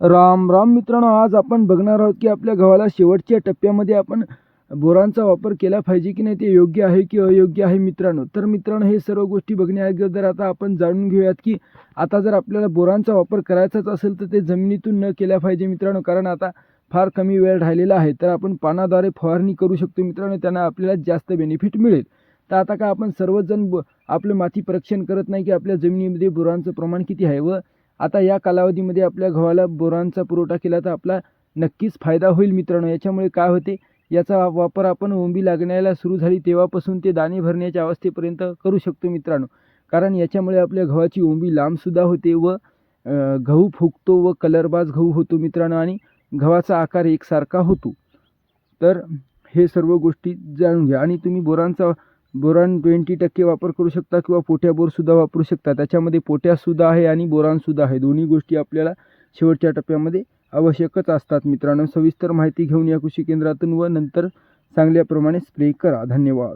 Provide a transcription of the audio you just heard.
राम राम मित्रांनो आज आपण बघणार आहोत की आपल्या गव्हाला शेवटच्या टप्प्यामध्ये आपण बोरांचा वापर केला पाहिजे की नाही ते योग्य आहे की अयोग्य आहे मित्रांनो. तर मित्रांनो हे सर्व गोष्टी बघण्याअगोदर आता आपण जाणून घेऊयात की आता जर आपल्याला बोरांचा वापर करायचाच असेल तर ते जमिनीतून न केल्या पाहिजे मित्रांनो कारण आता फार कमी वेळ राहिलेला आहे. तर आपण पानाद्वारे फवारणी करू शकतो मित्रांनो त्यांना आपल्याला जास्त बेनिफिट मिळेल. तर आता का आपण सर्वजण ब आपलं माती परीक्षण करत नाही की आपल्या जमिनीमध्ये बोरांचं प्रमाण किती आहे व आता या कालावधीमध्ये आपल्या गव्हाला बोरांचा पुरवठा केला तर आपला नक्कीच फायदा होईल मित्रांनो. याच्यामुळे काय होते? याचा वापर आपण ओंबी लागण्याला सुरू झाली तेव्हापासून ते दाणे भरण्याच्या अवस्थेपर्यंत करू शकतो मित्रांनो. कारण याच्यामुळे आपल्या गव्हाची ओंबी लांबसुद्धा होते व गहू फुगतो व कलरबाज गहू होतो मित्रांनो आणि गव्हाचा आकार एकसारखा होतो. तर हे सर्व गोष्टी जाणून घ्या. आणि तुम्ही बोरांचा बोरान ट्वेंटी टक्के वापर करू शकता किंवा पोट्या बोरसुद्धा वापरू शकता. त्याच्यामध्ये पोटॅशसुद्धा आहे आणि बोरानसुद्धा आहे. दोन्ही गोष्टी आपल्याला शेवटच्या टप्प्यामध्ये आवश्यकच असतात. मित्रांनो सविस्तर माहिती घेऊन या कृषी केंद्रातून व नंतर चांगल्याप्रमाणे स्प्रे करा. धन्यवाद.